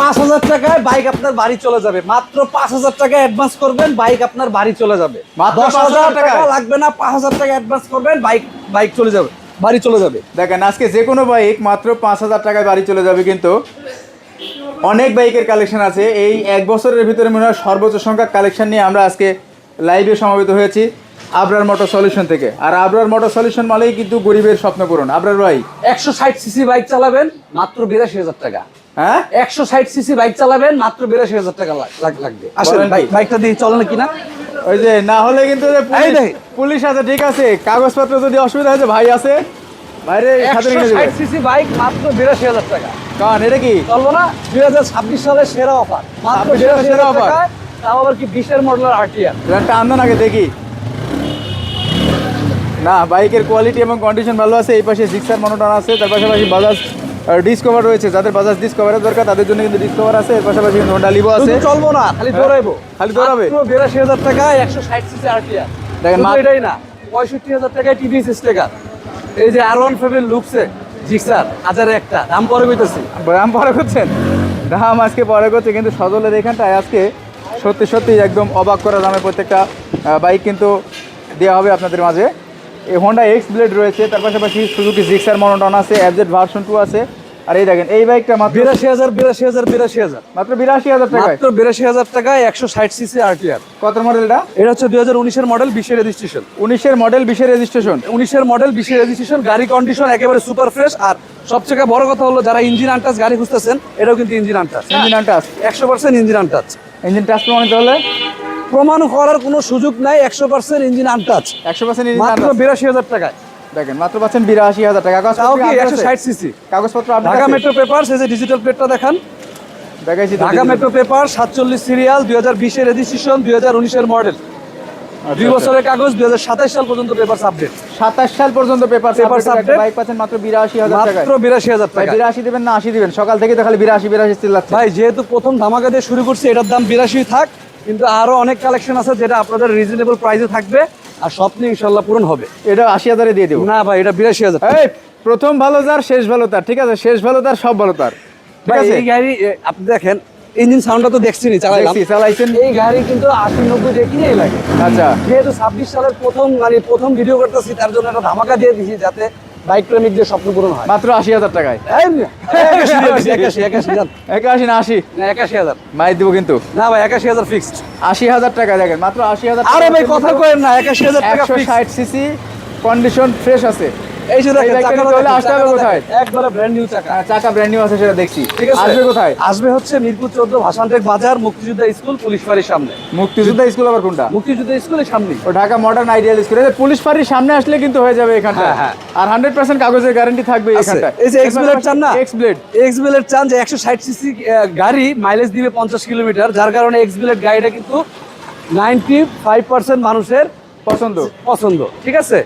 পাঁচ হাজার টাকায় বাইক আপনার বাড়ি চলে যাবে। মাত্র পাঁচ হাজার টাকা অ্যাডভান্স করবেন বাইক আপনার বাড়ি চলে যাবে। দশ হাজার টাকা লাগবে না পাঁচ হাজার টাকা অ্যাডভান্স করবেন বাইক বাইক চলে যাবে বাড়ি চলে যাবে। দেখেন আজকে যে কোনো বাইক মাত্র পাঁচ হাজার টাকায় বাড়ি চলে যাবে কিন্তু অনেক বাইকের কালেকশন আছে। এই এক বছরের ভিতরে মনে হয় সর্বোচ্চ সংখ্যক কালেকশন নিয়ে আমরা আজকে লাইভে সমবেত হয়েছি আবরার মোটর সলিউশন থেকে। আর আবরার মোটর সলিউশন মানেই কিন্তু গরিবের স্বপ্ন পূরণ। আবরার ভাই। একশো ষাট সিসি বাইক চালাবেন মাত্র বিরাশি হাজার টাকা। হ্যাঁ? একশো ষাট সিসি বাইক চালাবেন মাত্র বিরাশি হাজার টাকা লাগ- লাগ- লাগবে। আসলে বলেন ভাই কি? বাইকটা দিয়ে চলে না? কিনা ওই যে না হলে কিন্তু পুলিশ- আছে ঠিক আছে। কাগজপত্র যদি অসুবিধা হয়েছে ভাই আছে বাইরে সাথে একশো রেখে ষাট দেবে সিসি বাইক মাত্র বিরাশি হাজার টাকা। কারণ এটা কি? চলবো না দুই হাজার ছাব্বিশ সালের সেরা অফার মাত্র 26 সালের বিরাশি সেরা হাজার offer? টাকায় তাও আবার কি বিশের মডেলের আরটিআর একটা আন্দোলন আগে দেখি। না বাইকের কোয়ালিটি এবং কন্ডিশন ভালো আছে এই পাশে মনোটন আছে তার পাশাপাশি বাজাজ ডিসকভার রয়েছে যাদের বাজাজ ডিসকভারের দরকার তাদের জন্য কিন্তু ডিসকভার আছে। এর পাশাপাশি কিন্তু হোন্ডা লিভো আছে। চলবো না খালি হ্যাঁ, দৌড়াইবো। খালি দৌড়াবে? বিরাশি হাজার টাকা একশো ষাট সিসি আরটিআর দেখেন, এটাই না পঁয়ষট্টি হাজার টাকায় টিভিএস স্টেকার এই যে আর ওয়ান ফাইভের লুকসে জিক্সার হাজারে একটা দাম পরে কইতেছি। দাম পরে করছেন? দাম আজকে পরে করছে কিন্তু সজলের এখানটায় আজকে সত্যি সত্যি একদম অবাক করা দামে প্রত্যেকটা বাইক কিন্তু দেওয়া হবে আপনাদের মাঝে। হোন্ডা এক্স ব্লেড রয়েছে তার পাশাপাশি সুজুকি জিক্সার মনোটন আছে অ্যাবজেট ভার্সন টু আছে। আর এই দেখেন এই বাইকটা মাত্র বিরাশি হাজার বিরাশি হাজার বিরাশি হাজার। মাত্র বিরাশি হাজার টাকায়। মাত্র বিরাশি হাজার টাকায় একশো ষাট সিসি আরটিআর কত মডেলটা? এটা হচ্ছে দুই হাজার উনিশের মডেল বিশের রেজিস্ট্রেশন উনিশের মডেল বিশের রেজিস্ট্রেশন উনিশের মডেল বিশের রেজিস্ট্রেশন গাড়ি কন্ডিশন একেবারে সুপার ফ্রেশ আর সবচেয়ে বড় কথা হলো যারা ইঞ্জিন আনটাচ গাড়ি খুঁজতেছেন এটাও কিন্তু ইঞ্জিন আনটাচ ইঞ্জিন টাচ একশো percent engine untouch engine touch প্রমাণিত হলে? প্রমাণ করার কোনো সুযোগ নাই একশো পার্সেন্ট ইঞ্জিন আনটাচ একশো পার্সেন্ট মাত্র বিরাশি হাজার টাকায়। দেখেন মাত্র পাচ্ছেন বিরাশি হাজার টাকা। একশো ষাট সিসি কাগজপত্র ঢাকা মেট্রো পেপার এই যে ডিজিটাল প্লেটটা দেখান। দেখাইছি ঢাকা মেট্রো পেপার সাতচল্লিশ সিরিয়াল দুই হাজার বিশের রেজিস্ট্রেশন দুই হাজার উনিশের মডেল আচ্ছা, দুই আচ্ছা। বছরের কাগজ দুই হাজার সাতাশ সাল পর্যন্ত পেপার আপডেট সাতাশ সাল পর্যন্ত পেপার পেপার subject। বাইক পাচ্ছেন মাত্র বিরাশি হাজার মাত্র বিরাশি হাজার টাকা। বিরাশি দেবেন না আশি দিবেন। সকাল থেকে তো খালি বিরাশি বিরাশি চিল্লাচ্ছে ভাই যেহেতু প্রথম ধামাকা দিয়ে শুরু করছি এটার দাম বিরাশি থাক। কিন্তু আরও অনেক কালেকশন আছে যেটা আপনাদের রিজনেবল প্রাইসে থাকবে আর স্বপ্ন ইনশাল্লাহ পূরণ হবে। এটা আশি হাজারে দিয়ে দেবো। না ভাই এটা বিরাশি হাজার প্রথম ভালো তার শেষ ভালো তার ঠিক আছে? শেষ ভালো তার সব ভালো তার। ঠিক আছে? এই গাড়ি আপনি দেখেন ইঞ্জিন সাউন্ডটা তো দেখছিনি চালাইলাম। দেখছি, চালাইছেন। এই গাড়ি কিন্তু আশি নব্বই দিয়ে লাগে আচ্ছা। যেহেতু ছাব্বিশ সালের প্রথম মানে প্রথম ভিডিও করতেছি তার জন্য একটা ধামাকা দিয়ে দিছি যাতে বাইক প্রেমিকদের স্বপ্ন পূরণ হয়। মাত্র আশি হাজার টাকায়। একাশি একাশি। একাশি না আশি? না একাশি হাজার। মাই দিব কিন্তু। না ভাই একাশি হাজার ফিক্সড আশি হাজার টাকা দেখেন মাত্র আশি হাজার আরে ভাই কথা কয়েন না একাশি হাজার টাকা ষাট সিসি কন্ডিশন ফ্রেশ আছে। এই যে দেখেন এই বাইকটা চাকাটা নিতে হলে দেখেন, আসতে হবে কোথায়? একবারে ব্র্যান্ড নিউ চাকা। চাকা ব্র্যান্ড নিউ আছে সেটা দেখছি। ঠিক আছে? আসবে কোথায়? আসবে হচ্ছে মিরপুর চোদ্দ ভাসানটেক বাজার মুক্তিযোদ্ধা স্কুল পুলিশ ফাঁড়ির সামনে। মুক্তিযোদ্ধা স্কুল আবার কোনটা? মুক্তিযোদ্ধা স্কুলের সামনে ও Dhaka modern ideal school police ফাঁড়ির সামনে আসলে কিন্তু হয়ে যাবে এখানটা। হ্যাঁ, হ্যাঁ। আর হান্ড্রেড পার্সেন্ট কাগজের গ্যারান্টি থাকবে এখানটা এই যে এক্স ব্লেড চান না? এক্স ব্লেড এক্স ব্লেড চান যে একশো ষাট সিসি গাড়ি মাইলেজ দিবে পঞ্চাশ কিলোমিটার যার কারণে এক্স ব্লেড গাড়িটা কিন্তু নাইনটি ফাইভ পার্সেন্ট মানুষের পছন্দ। পছন্দ। ঠিক আছে?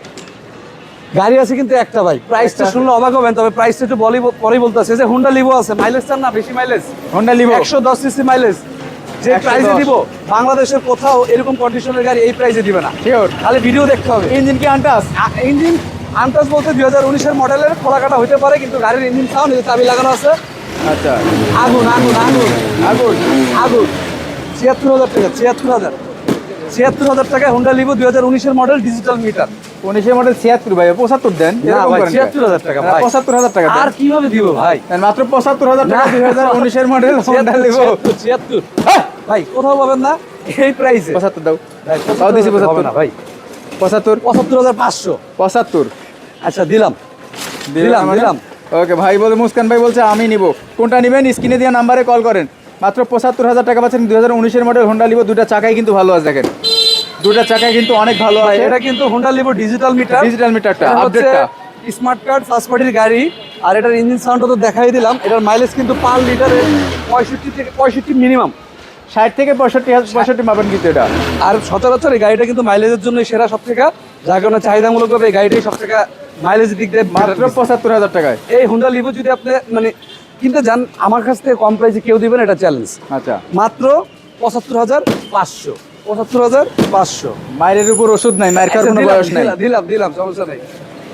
গাড়ি আছে কিন্তু একটা ভাই। প্রাইসটা শুনলে অবাক হবেন তবে প্রাইসটা একটু বলি পরেই বলতেছে। যে হুন্ডা লিভো আছে মাইলেজ চান না? বেশি মাইলেজ হোন্ডা লিভো একশো দশ সিসি মাইলেজ যে 110 প্রাইসে দিব বাংলাদেশের কোথাও এরকম কন্ডিশনের গাড়ি এই প্রাইসে দিবে না। খালি ভিডিও দেখতে হবে। ইঞ্জিন কি আনটাস ইঞ্জিন আন্দাজ বলতে দুই হাজার উনিশের মডেলের খোলা কাটা হইতে পারে কিন্তু গাড়ির ইঞ্জিন সাউন্ড চাবি লাগানো আছে। আচ্ছা। আগুন আগুন আগুন। আগুন। আগুন। ছিয়াত্তর হাজার টাকা ছিয়াত্তর হাজার। ছিয়াত্তর হাজার টাকা হুন্ডা লিভো দুই হাজার উনিশের মডেল ডিজিটাল মিটার উনিশের মডেল ছিয়াত্তর ভাই পঁচাত্তর দেন? ছিয়াত্তর হাজার টাকা পঁচাত্তর হাজার টাকা আর কীভাবে দিব ভাই? মাত্র পঁচাত্তর হাজার টাকা দুই হাজার উনিশের মডেল হোন্ডা লিভো ছিয়াত্তর, ছিয়াত্তর। ভাই কোথাও পাবেন না এই প্রাইসে পঁচাত্তর দাও। তাও দিছি পঁচাত্তর। না ভাই। পঁচাত্তর। পঁচাত্তর হাজার পাঁচশো। পঁচাত্তর। আচ্ছা দিলাম। দিলাম দিলাম ওকে ভাই বলে মুস্কান ভাই বলছে আমি নিব। কোনটা নেবেন? স্ক্রিনে দেওয়া নাম্বারে কল করেন। মাত্র পঁচাত্তর হাজার টাকা পাচ্ছেন দুই হাজার উনিশের মডেল হোন্ডা লিভো দুটা চাকাই কিন্তু ভালো আছে দেখেন। দুটা চাকাই কিন্তু অনেক ভালো আছে। এটা কিন্তু Honda Livo digital meter digital মিটারটা আপডেটটা স্মার্ট কার্ড ফার্স্ট পার্টির গাড়ি। আর এটার ইঞ্জিন সাউন্ডটা তো দেখাই দিলাম। এটার মাইলেজ কিন্তু পার লিটারে পঁয়ষট্টি থেকে পঁয়ষট্টি মিনিমাম ষাট থেকে পঁয়ষট্টি হাজার পঁয়ষট্টি মাপেন কিন্তু এটা। আর সচরাচর এই গাড়িটা কিন্তু মাইলেজের জন্য সেরা সব থেকে যার কারণে চাহিদামূলকভাবে এই গাড়িটাই সব থেকে মাইলেজ দিক দিয়ে মাত্র পঁচাত্তর হাজার টাকায়। এই হুন্ডা লিভো যদি আপনি মানে কিনতে যান আমার কাছ থেকে কম প্রাইসে কেউ দিবেন এটা চ্যালেঞ্জ আচ্ছা। মাত্র পঁচাত্তর হাজার পাঁচশো। পঁচাত্তর হাজার পাঁচশো। মায়ের উপর ওষুধ নাই মায়ের খাওয়ার কোনো দিলাম, বয়স নাই। দিলাম দিলাম সমস্যা নাই।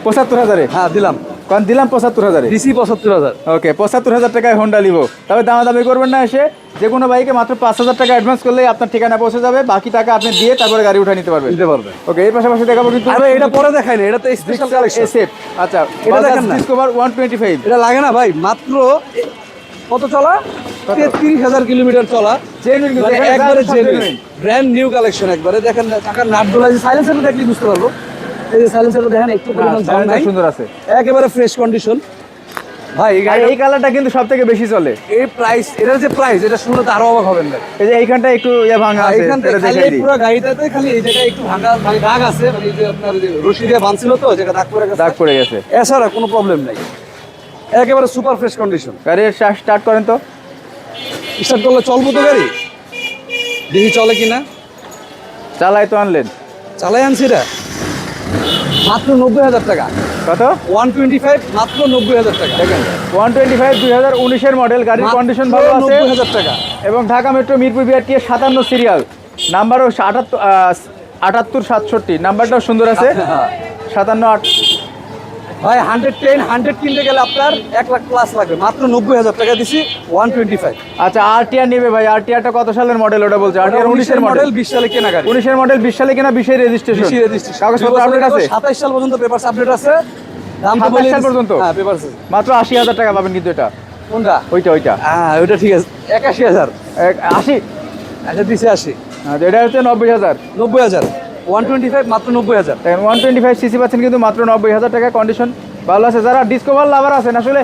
পঁচাত্তর হাজারে? হ্যাঁ দিলাম। কারণ দিলাম পঁচাত্তর হাজারে। ডিসি পঁচাত্তর হাজার। ওকে পঁচাত্তর হাজার টাকায় হোন্ডা লিভো তবে দামাদামি করবেন না এসে। যে কোনো বাইকে মাত্র পাঁচ হাজার টাকা অ্যাডভান্স করলেই আপনার ঠিকানা পৌঁছে যাবে। বাকি টাকা আপনি দিয়ে তারপরে গাড়ি উঠে নিতে পারবেন। নিতে পারবেন। ওকে এর পাশাপাশি দেখাবো কিন্তু আরে এটা পরে দেখাই না এটা তো স্পেশাল কালেকশন এসএফ আচ্ছা এটা দেখেন না। ডিসকভার ওয়ান টোয়েন্টি ফাইভ এটা লাগে না ভাই মাত্র কত চলা? তেত্রিশ হাজার কিলোমিটার চলা। মানে একবারে। ব্র্যান্ড নিউ কালেকশন একবারে। দেখেন না, চাকার নাটগুলো সাইলেন্সার দেখলে বুঝতে পারব। এই যে সাইলেন্সার দেখেন একটু পরিমাণ ঝাল নাই। সুন্দর আছে। একেবারে ফ্রেশ কন্ডিশন ভাই এই কালারটা কিন্তু সব থেকে বেশি চলে। এই প্রাইস এটার যে প্রাইস এটা শুনলে আরও অবাক হবেন না এই যে এইখানটা একটু ইয়ে ভাঙা আছে এখান খালি দেখাই এই দিই। পুরো গাড়িটাতে খালি এই জায়গায় একটু ভাঙা মানে দাগ আছে মানে এই যে আপনার যে রশি দিয়ে বাঁধছিল তো যেটা দাগ পড়ে গেছে। দাগ পড়ে গেছে। এছাড়া কোনো প্রবলেম নাই। একেবারে সুপার ফ্রেশ কন্ডিশন গাড়ি স্টার্ট করেন তো। স্টার্ট করলে চলবো তো গাড়ি? দেখি চলে কিনা। চালাই তো আনলেন। চালাই আনছি এটা মাত্র নব্বই হাজার টাকা। কত? ওয়ান টোয়েন্টি ফাইভ মাত্র নব্বই হাজার টাকা। দেখেন ওয়ান টোয়েন্টি ফাইভ দুই হাজার উনিশের মডেল গাড়ির কন্ডিশন ভালো আছে। নব্বই হাজার টাকা। এবং ঢাকা মেট্রো মিরপুর বিআরটি সাতান্ন সিরিয়াল নাম্বারও আটাত্তর আটাত্তর সাতষট্টি। নাম্বারটাও সুন্দর আছে। হ্যাঁ। সাতান্ন আট ভাই হান্ড্রেড টেন হান্ড্রেড কিনতে গেলে আপনার এক লাখ প্লাস লাগবে। মাত্র নব্বই হাজার টাকা দিছি ওয়ান টোয়েন্টি ফাইভ আচ্ছা আর আরটিআর নেবে ভাই আর আরটিআরটা কত সালের মডেল ওটা বলছে? আরটিআর উনিশের মডেল বিশ সালে কেনা গাড়ি উনিশের মডেল বিশ সালে কিনা বিশের রেজিস্ট্রেশন কাগজপত্র আপডেট আছে? সাতাইশ সাল পর্যন্ত পেপার আপডেট আছে। দাম তো 27 বলে সাল পর্যন্ত? হ্যাঁ পেপারস মাত্র আশি হাজার টাকা পাবেন কিন্তু এটা। কোনটা? ওইটা ওইটা। হ্যাঁ ওইটা ঠিক আছে। একাশি হাজার। এক- আশি। আচ্ছা দিছে আশি। আচ্ছা, এটা হচ্ছে নব্বই হাজার। নব্বই হাজার। ওয়ান টোয়েন্টি ফাইভ মাত্র নব্বই হাজার। ওয়ান টোয়েন্টি ফাইভ সিসি পাচ্ছেন কিন্তু মাত্র নব্বই হাজার টাকা কন্ডিশন ভালো আছে যারা ডিসকভার লাভার আছেন আসলে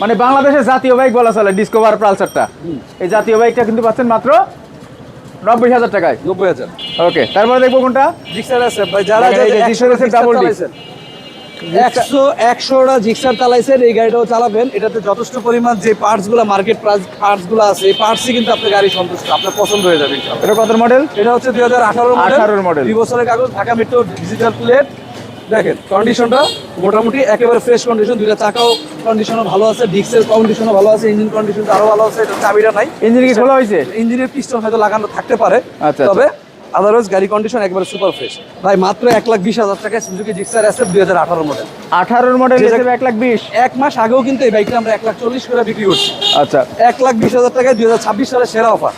মানে বাংলাদেশের জাতীয় বাইক বলা চলে ডিসকভার পালসারটা। এই জাতীয় বাইকটা কিন্তু পাচ্ছেন মাত্র নব্বই হাজার টাকায়। নব্বই হাজার। ওকে তারপরে দেখব কোনটা? জিক্সার আছে যারা একশো একশোটা জিক্সার চালাইছেন এই গাড়িটাও চালাবেন। এটাতে যথেষ্ট পরিমাণ যে পার্টসগুলো মার্কেট পার্টসগুলো আছে এই পার্টসই কিন্তু আপনার গাড়ি সন্তুষ্ট আপনার পছন্দ হয়ে যাবে এটা কত মডেল এটা হচ্ছে দুই হাজার 18 দুই বছরের কাগজ ঢাকা মেট্রো ডিজিটাল প্লেট দেখেন কন্ডিশনটা মোটামুটি একেবারে ফ্রেশ কন্ডিশন দুইটা চাকাও কন্ডিশনও ভালো আছে ডিক্সের কন্ডিশনও ভালো আছে ইঞ্জিন কন্ডিশন আরও ভালো আছে এটা চাবিটা নাই। ইঞ্জিন কি খোলা হয়েছে? ইঞ্জিনের পিস্টন হয়তো লাগানো থাকতে পারে আচ্ছা, তবে আদারওয়াইজ গাড়ি কন্ডিশন একবারে সুপার ফ্রেশ ভাই মাত্র এক লাখ বিশ হাজার টাকায় সুজুকি জিক্সার এসএফ দুই হাজার আঠারো মডেল আঠারোর মডেল এক লাখ বিশ। এক মাস আগেও কিন্তু এই বাইকটা আমরা এক লাখ চল্লিশ করে বিক্রি করছি। আচ্ছা। এক লাখ বিশ হাজার টাকায় দুই হাজার ছাব্বিশ সালের সেরা অফার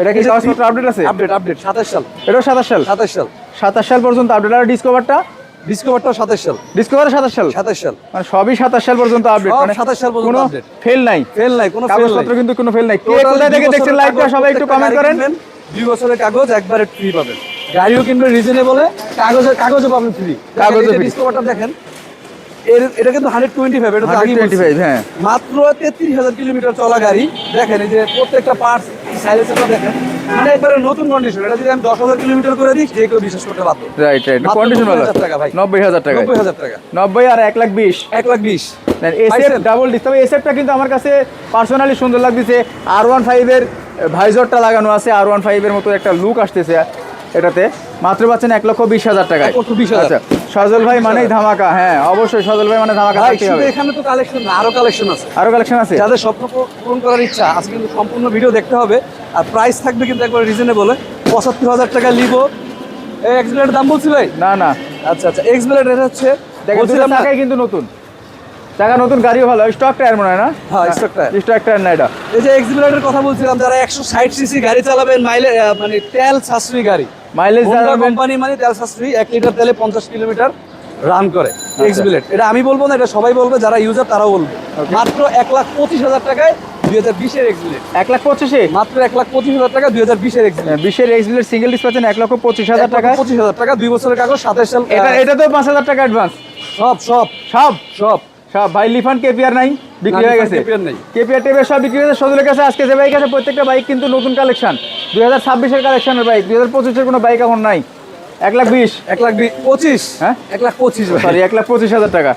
এটা কি কাগজপত্র আপডেট আছে? আপডেট আপডেট সাতাশ সাল। এটাও সাতাশ সাল? সাতাশ সাল। সাতাশ সাল পর্যন্ত আপডেট আর ডিসকভারটা ডিসকভারটাও সাতাশ সাল। ডিসকভার সাতাশ সাল? সাতাশ সাল। মানে সবই সাতাশ সাল পর্যন্ত আপডেট মানে 27 সাল পর্যন্ত কোনো ফেল নাই। ফেল নাই কোনো কাগজপত্র কিন্তু কোনো ফেল নাই। কে কোথায় দুই দেখছেন লাইভটা সবাই একটু কমেন্ট করেন। দুই বছরের কাগজ একবারে ফ্রি পাবেন। গাড়িও কিনবে রিজনেবলে কাগজের কাগজও পাবেন ফ্রি free। ডিসকভারটা দেখেন। এর এটা কিন্তু হান্ড্রেড টোয়েন্টি ফাইভ এটা তো আগেই বলছি। 125 হ্যাঁ। মাত্র তেত্রিশ হাজার কিলোমিটার চলা গাড়ি। দেখেন এই যে প্রত্যেকটা পার্টস সাইলেন্সারটা দেখেন। মানে একবারে নতুন কন্ডিশন এটা যদি আমি দশ হাজার কিলোমিটার করে দিই যে কেউ বিশ্বাস করতে বাধ্য। রাইট রাইট কন্ডিশন ভালো। টাকা ভাই। নব্বই হাজার টাকা নব্বই হাজার টাকা। নব্বই আর এক লাখ বিশ। এক লাখ বিশ। এসএফ? ডাবল ডিস তবে এসএফটা কিন্তু আমার কাছে পার্সোনালি সুন্দর লাগতেছে। আর ওয়ান ফাইভের ভাইজরটা লাগানো আছে আর ওয়ান ফাইভের মতো একটা লুক আসতেছে এটাতে। মাত্র পাচ্ছেন এক লক্ষ বিশ হাজার টাকায়। এক বিশ হাজার। আচ্ছা সজল ভাই মানেই ধামাকা হ্যাঁ অবশ্যই সজল ভাই মানে ধামাকা এখানে তো কালেকশন আরও কালেকশন আছে। আরও কালেকশন আছে? যাদের স্বপ্ন পূরণ করার ইচ্ছা আজকে কিন্তু সম্পূর্ণ ভিডিও দেখতে হবে। আর প্রাইস থাকবে কিন্তু একবার রিজনেবল পঁচাত্তর হাজার টাকা লিবো এই এক্সপ্লেটের দাম বলছি ভাই? না না। আচ্ছা আচ্ছা এক্সপ্লেট এটা হচ্ছে দেখেন কিন্তু নতুন। টাকা নতুন গাড়িও ভালো। স্টক টায়ার মনে হয় না? হ্যাঁ, stock tire। স্টক টায়ার না এটা? এই যে এক্সপ্লেটের কথা বলছিলাম যারা একশো ষাট সিসি গাড়ি চালাবেন মাইলে আহ, মানে তেল সাশ্রয়ী গাড়ি। মাইলেজ কোম্পানি মানে তেল সাশ্রয়ী এক লিটার তেলে পঞ্চাশ কিলোমিটার রান করে এক্সপ্লেট এটা আমি বলব না এটা সবাই বলবে যারা ইউজার তারাও বলবে। মাত্র এক লাখ পঁচিশ হাজার টাকায় দুই হাজার বিশের এক্সপ্লেট এক লাখ পঁচিশে? মাত্র এক লাখ পঁচিশ হাজার টাকা দুই হাজার বিশের এক্সপ্লেট বিশের এক্সিলের সিঙ্গেল ডিস পাচ্ছেন এক লক্ষ পঁচিশ হাজার টাকা পঁচিশ হাজার টাকা দুই বছরের কাগজ সাতাশ সাল এটা এটা তো পাঁচ হাজার টাকা অ্যাডভান্স সব সব। সব? সব। সব ভাই লিফান কেপিআর নাই বিক্রি হয়ে গেছে। কেপিআর টেপের সব বিক্রি হয়েছে সজলের কাছে আজকে যে বাইক আছে প্রত্যেকটা বাইক কিন্তু নতুন কালেকশন দুই হাজার ছাব্বিশের কালেকশনের বাইক দুই হাজার পঁচিশের কোনো বাইক এখন নাই। এক লাখ বিশ। এক লাখ পঁচিশ। হ্যাঁ? এক লাখ পঁচিশ। সরি এক লাখ পঁচিশ হাজার টাকা।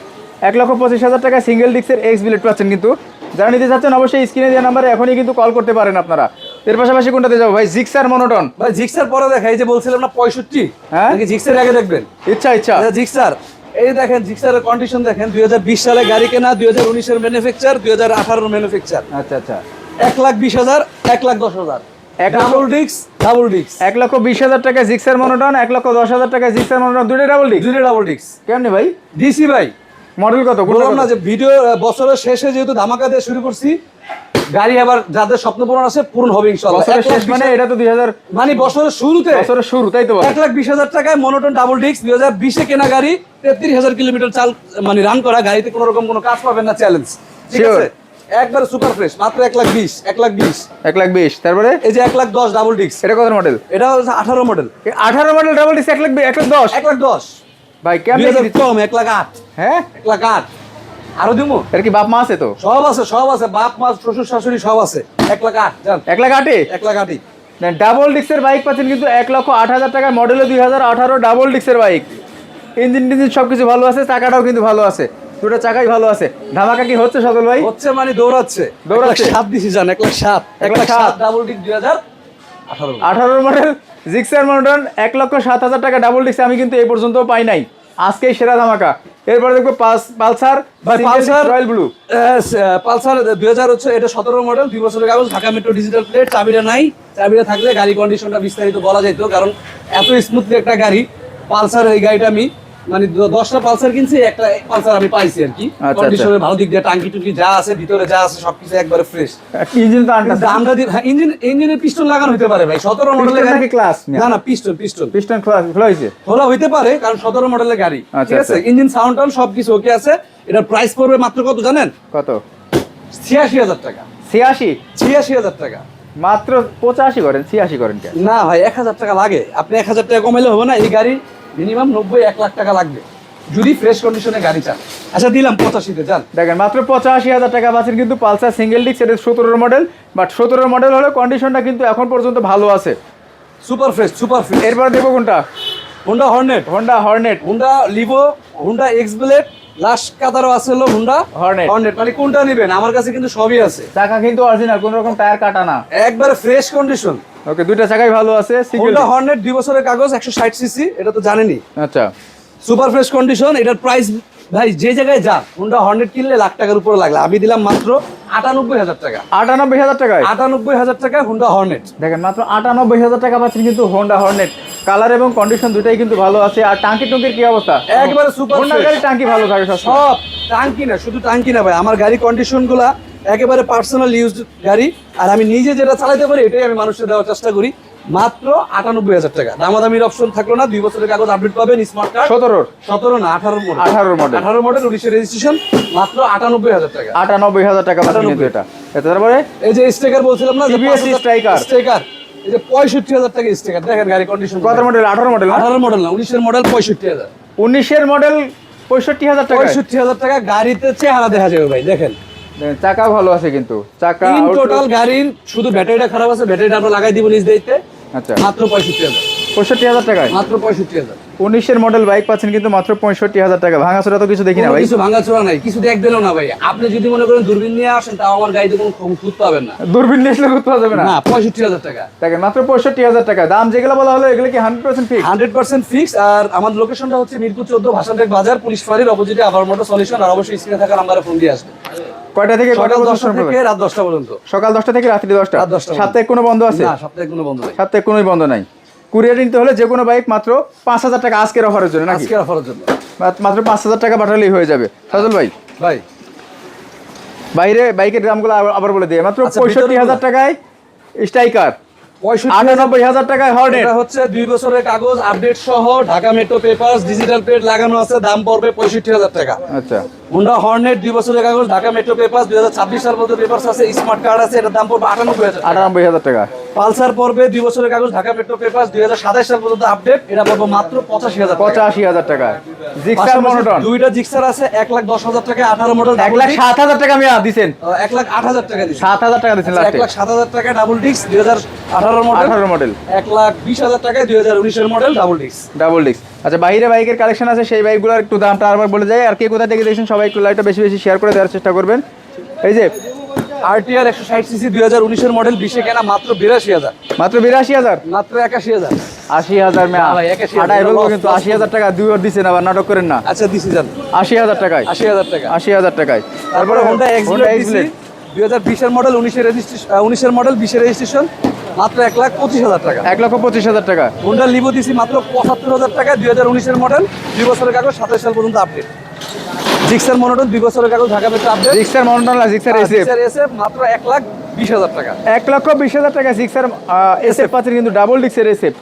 এক লক্ষ পঁচিশ হাজার টাকা সিঙ্গেল ডিক্সের এক্স বিলেট পাচ্ছেন কিন্তু। যারা নিতে চাচ্ছেন অবশ্যই স্ক্রিনে দেওয়া নাম্বারে এখনই কিন্তু কল করতে পারেন আপনারা। এর পাশাপাশি কোনটাতে যাব? ভাই জিক্সার মনোটন ভাই জিক্সার পরে দেখা এই যে বলছিলাম না পঁয়ষট্টি। হ্যাঁ? জিক্সার আগে দেখবেন? ইচ্ছা ইচ্ছা। আচ্ছা, জিক্সার এই দেখেন জিক্সারের কন্ডিশন দেখেন দুই হাজার বিশ সালে গাড়ি কেনা দুই হাজার উনিশের ম্যানুফ্যাকচার দুই হাজার আঠারোর ম্যানুফ্যাকচার আচ্ছা আচ্ছা। এক লাখ বিশ হাজার এক লাখ দশ হাজার। এক ডাবল ডাবল এক লক্ষ বিশ হাজার টাকা জিক্সার মনোটন এক লক্ষ দশ হাজার টাকা জিক্সার মনোটন ডাবল দুটো ডাবল কেমনি ভাই? ডিসি ভাই। মডেল কত? বললাম না যে ভিডিও বছরের শেষে যেহেতু ধামাকা দিয়ে শুরু করছি গাড়ি আবার যাদের স্বপ্ন পূরণ আছে পূরণ হবে মানে এটা তো দুই হাজার মানে বছরের শুরুতে বছরের শুরু তাই তো? এক লাখ বিশ হাজার টাকায় মনোটন ডাবল ডিস্ক দুই হাজার বিশে কেনা গাড়ি তেত্রিশ হাজার কিলোমিটার চাল মানে রান করা গাড়িতে কোনো রকম কোনো কাজ পাবেন না চ্যালেঞ্জ ঠিক আছে একবার সুপার ফ্রেশ মাত্র এক লাখ বিশ এক লাখ বিশ এক লাখ বিশ তারপরে এই যে এক লাখ দশ ডাবল ডিস্ক এটা কত মডেল এটা হচ্ছে আঠারো মডেল আঠারো মডেল ডাবল ডিস এক লাখ এক লাখ দশ এক লাখ দশ ভাই কেমন কম এক লাখ আট হ্যাঁ এক লাখ আট আরও দিমু? এর কি বাপ মা আছে তো? সব আছে সব আছে। বাপ মা শ্বশুর শাশুড়ি সব আছে। এক লাখ আট জান? এক লাখ আটে এক লাখ আটই। ডাবল ডিক্সের বাইক পাচ্ছেন কিন্তু এক লক্ষ আট হাজার টাকার মডেলে দুই হাজার আঠারো ডাবল ডিক্সের বাইক ইঞ্জিন টিঞ্জিন সব কিছু ভালো আছে চাকাটাও কিন্তু ভালো আছে। দুটো চাকাই ভালো আছে। ধামাকা কি হচ্ছে সদল ভাই? হচ্ছে মানে দৌড়াচ্ছে। দৌড়াচ্ছে। সাত দিছি জান এক লাখ সাত। এক লাখ সাত। ডাবল ডিক দুই হাজার আঠারো। আঠারো মডেল জিক্সার মডেল এক লক্ষ সাত হাজার টাকা ডাবল ডিক্স আমি কিন্তু এই পর্যন্ত পাই নাই। আজকেই সেরা ধামাকা। এরপরে দেখব Pulsar Pulsar- royal blue. Pulsar দুই হাজার হচ্ছে এটা সতেরো মডেল দুই বছরের কাগজ ঢাকা মেট্রো ডিজিটাল প্লেট চাবিটা নাই। চাবিটা থাকলে গাড়ি কন্ডিশনটা বিস্তারিত বলা যেত কারণ এত স্মুথলি একটা গাড়ি পালসার এই গাড়িটা আমি মানে দশটা পালসার কিনছি একটা পালসার আমি পাইছি আর কি। আচ্ছা। কন্ডিশনের ভালো দিক দিয়ে টাঙ্কি টুকি যা আছে ভিতরে যা আছে সবকিছু একবারে ফ্রেশ ইঞ্জিন তো ইঞ্জিন ইঞ্জিনের পিস্টন লাগানো হতে পারে ভাই। সতেরো মডেলের নাকি গাড়ি ক্লাস না না পিস্টন পিস্টন পিস্টন খোলা খোলা হইতে পারে কারণ সতেরো মডেলের গাড়ি। আচ্ছা, ঠিক আছে? আচ্ছা। ইঞ্জিন সাউন্ড টাউন সবকিছু ওকে আছে। এটার প্রাইস পড়বে মাত্র কত জানেন? কত? ছিয়াশি হাজার টাকা। ছিয়াশি? ছিয়াশি হাজার টাকা। মাত্র পঁচাশি করেন ছিয়াশি করেন না ভাই এক হাজার টাকা লাগে। আপনি এক হাজার টাকা কমাইলে হবে না এই গাড়ি মিনিমাম নব্বই এক লাখ টাকা লাগবে। যদি ফ্রেশ কন্ডিশনে গাড়ি চান। আচ্ছা দিলাম পঁচাশিতে যান। দেখেন মাত্র পঁচাশি হাজার টাকা পাচ্ছেন কিন্তু পালসার সিঙ্গেল ডিস্ক এটা সতেরোর মডেল বাট সতেরোর মডেল হলে কন্ডিশনটা কিন্তু এখন পর্যন্ত ভালো আছে। সুপার ফ্রেশ সুপার ফ্রেশ এরপর দেখব কোনটা? Honda Hornet Honda Hornet Honda Livo Honda X Blade last কাতারও আছে হলো হুন্ডা Hornet। হর্নেট মানে কোনটা নেবেন? আমার কাছে কিন্তু সবই আছে। টাকা কিন্তু অরিজিনাল কোনো রকম টায়ার কাটা না। একবারে ফ্রেশ কন্ডিশন ওকে দুইটা চাকাই ভালো আছে সিঙ্গেল হর্নেট দুই বছরের কাগজ একশো ষাট সিসি এটা তো জানেনই। আচ্ছা। সুপার ফ্রেশ কন্ডিশন এটার প্রাইস ভাই যে জায়গায় যান হুন্ডা হর্নেট কিনলে লাখ টাকার উপরে লাগলে আমি দিলাম মাত্র আটানব্বই হাজার টাকা। আটানব্বই হাজার টাকায়? আটানব্বই হাজার টাকা হুন্ডা হর্নেট দেখেন মাত্র আটানব্বই হাজার টাকা পাচ্ছেন কিন্তু হোন্ডা হর্নেট কালার এবং কন্ডিশন দুটাই কিন্তু ভালো আছে। আর টাঙ্কি টুঙ্কির কি অবস্থা? একবারে হোন্ডা গাড়ি টাঙ্কি ভালো থাকে সব সব টাঙ্কি না শুধু টাঙ্কি না ভাই। আমার গাড়ি কন্ডিশনগুলা একেবারে পার্সোনাল ইউজ গাড়ি। আর আমি নিজে যেটা চালাতে পারি এটাই আমি মানুষকে দেওয়ার চেষ্টা করি। মাত্র আটানব্বই হাজার টাকা। দামাদামির অপশন থাকল না দুই বছরের কাগজ আপডেট পাবেন স্মার্ট কার্ড সতেরোর সতেরো না আঠারো মডেল 18 model। আঠারো মডেল উনিশের রেজিস্ট্রেশন মাত্র আটানব্বই হাজার টাকা। আটানব্বই হাজার টাকা 98 এটা। তারপরে? এই যে স্টেকার বলছিলাম না striker। স্টেকার এই যে পঁয়ষট্টি হাজার টাকা স্টেকার দেখেন গাড়ি কন্ডিশন কত মডেল আঠারো মডেল আঠারো মডেল না উনিশের মডেল পঁয়ষট্টি হাজার। উনিশের মডেল পঁয়ষট্টি হাজার টাকা পঁয়ষট্টি হাজার টাকা গাড়িতে চেহারা দেখা যাবে ভাই দেখেন। চাকা ভালো আছে কিন্তু। চাকা টোটাল গাড়ির শুধু ব্যাটারিটা খারাপ আছে ব্যাটারিটা আমরা লাগাই দিব নিজ দায়িত্বে। আচ্ছা। মাত্র পঁয়ষট্টি হাজার। পঁয়ষট্টি হাজার টাকায়? মাত্র পঁয়ষট্টি হাজার। উনিশের মডেল বাইক পাচ্ছেন কিন্তু মাত্র পঁয়ষট্টি হাজার টাকা। ভাঙাচোরা তো কিছু দেখি না কোনো ভাই? কিছু ভাঙাচোরা নাই কিছু দেখ দিলেও না ভাই। আপনি যদি মনে করেন দূরবীন নিয়ে আসেন তাও আমার গাড়িতে কোনো খুঁত পাবেন না। দূরবীন নিয়ে আসলে যাবে না? পঁয়ষট্টি হাজার টাকা। দেখেন মাত্র পঁয়ষট্টি হাজার টাকা। দাম যেগুলো বলা হলো এগুলো কি hundred percent fix hundred percent fix আর আমার লোকেশনটা হচ্ছে মিরপুর চোদ্দ ভাষানটেক বাজার পুলিশ ফাঁড়ির অপোজিটে আবার মোটর সলিউশন আর অবশ্যই স্ক্রিনে থাকা নাম্বারে ফোন দিয়ে আসবে কয়টা থেকে কয়টা দশটা? থেকে রাত দশটা পর্যন্ত। সকাল দশটা থেকে রাত্রি দশটা? রাত 10টা সাপ্তাহিক কোনো বন্ধ আছে? না সপ্তাহে কোনো বন্ধ নেই। সাপ্তাহিক কোনোই বন্ধ নাই? কুরিয়ার নিতে হলে যে কোনো বাইক মাত্র পাঁচ হাজার টাকা আজকের অফারের জন্য নাকি? আজকে অফারের জন্য। মাত্র পাঁচ হাজার টাকা পাঠালেই হয়ে যাবে। সজল ভাই? ভাই। বাইরে বাইকের দামগুলো আবার- বলে দিয়ে মাত্র আচ্ছা, পঁয়ষট্টি? হাজার টাকায় স্ট্রাইকার আটানব্বই হাজার টাকায় হর্নেট এটা হচ্ছে দুই বছরের কাগজ আপডেট সহ Dhaka metro papers digital plate লাগানো আছে। দাম পড়বে পঁয়ষট্টি হাজার টাকা। আচ্ছা। হুন্ডা হর্নেট দুই বছরের কাগজ ঢাকা মেট্রো পেপারস দুই হাজার ছাব্বিশ সাল পর্যন্ত পেপারস আছে স্মার্ট কার্ড আছে এটার দাম পড়বে আটানব্বই হাজার আটানব্বই হাজার টাকা। পালসার পর্বে দুই বছরের কাগজ ঢাকা মেট্রো পেপারস দুই হাজার সাতাশ সাল পর্যন্ত আপডেট এটা পড়বে মাত্র পঁচাশি হাজার টাকা। পঁচাশি হাজার টাকা। জিক্সার মনোটন দুইটা জিক্সার আছে এক লাখ দশ হাজার টাকা আঠারো মডেল এক লাখ সাত হাজার টাকা আমি দিচ্ছেন এক লাখ আট হাজার টাকা দিচ্ছি সাত হাজার টাকা দিচ্ছেন এক লাখ সাত হাজার টাকা ডাবল ডিস্ক দুই হাজার আঠারো মডেল আঠারো মডেল এক লাখ বিশ হাজার টাকায় দুই হাজার উনিশের model double disc double disc আচ্ছা বাইরে বাইকের কালেকশন আছে সেই বাইকগুলোর একটু দামটা আরবার বলে যায় আর কে কোথা থেকে দেখছেন? সবাই একটু লাইটটা বেশি বেশি শেয়ার করে দেওয়ার চেষ্টা করবেন। এই যে আরটিআর একশো ষাট সিসি দুই হাজার উনিশের মডেল বিশে কেনা মাত্র বিরাশি হাজার। মাত্র বিরাশি হাজার? মাত্র একাশি হাজার। আশি হাজার মেয়া না ভাই, 81,000 আটাই বলব loss, কিন্তু আশি হাজার টাকা দুই ওর দিচ্ছেন আবার নাটক করেন না। আচ্ছা দিছি যান আশি হাজার টাকায়? আশি হাজার টাকা। আশি হাজার টাকায়। তারপরে হোন্ডা এক্স। দুই হাজার বিশের মডেল উনিশের রেজিস্ট্রেশন উনিশের মডেল বিশের রেজিস্ট্রেশন মাত্র এক লাখ পঁচিশ হাজার টাকা। এক লক্ষ পঁচিশ হাজার টাকা। হোন্ডা লিভো দিছি মাত্র পঁচাত্তর হাজার টাকা দুই হাজার উনিশের মডেল দুই বছরের কাগজ সাতাশ সাল পর্যন্ত আপডেট জিক্সার মনোটন দুই বছরের কাগজ ঢাকা মেট্রো আপডেট জিক্সার মন্ডল না জিক্সার এসএফ জিক্সার এসে মাত্র এক লাখ বিশ হাজার টাকা। এক লক্ষ বিশ হাজার টাকা জিক্সার এসএফ পাচ্ছেন কিন্তু ডাবল ডিক্সের এসএফ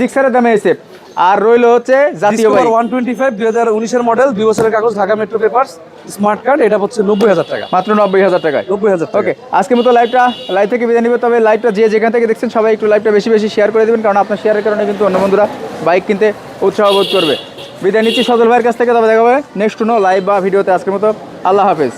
জিক্সারের দামে এসএফ আর রইল হচ্ছে জাতীয় বাইক ওয়ান টোয়েন্টি ফাইভ দুই হাজার উনিশের মডেল দুই বছরের কাগজ Dhaka metro paper smart card এটা হচ্ছে নব্বই হাজার টাকা। মাত্র নব্বই হাজার টাকায়। নব্বই হাজার ওকে আজকের মতো লাইভটা লাইভ থেকে বিদায় নিবে তবে লাইভটা যে যেখান থেকে দেখছেন সবাই একটু লাইভটা বেশি বেশি শেয়ার করে দেবেন কারণ আপনার শেয়ারের কারণে কিন্তু অন্য বন্ধুরা বাইক কিনতে উৎসাহ বোধ করবে। বিদায় নিচ্ছি সদল ভাইয়ের কাছ থেকে তবে দেখা হবে নেক্সট কোনো লাইভ বা ভিডিওতে আজকের মতো আল্লাহ হাফেজ।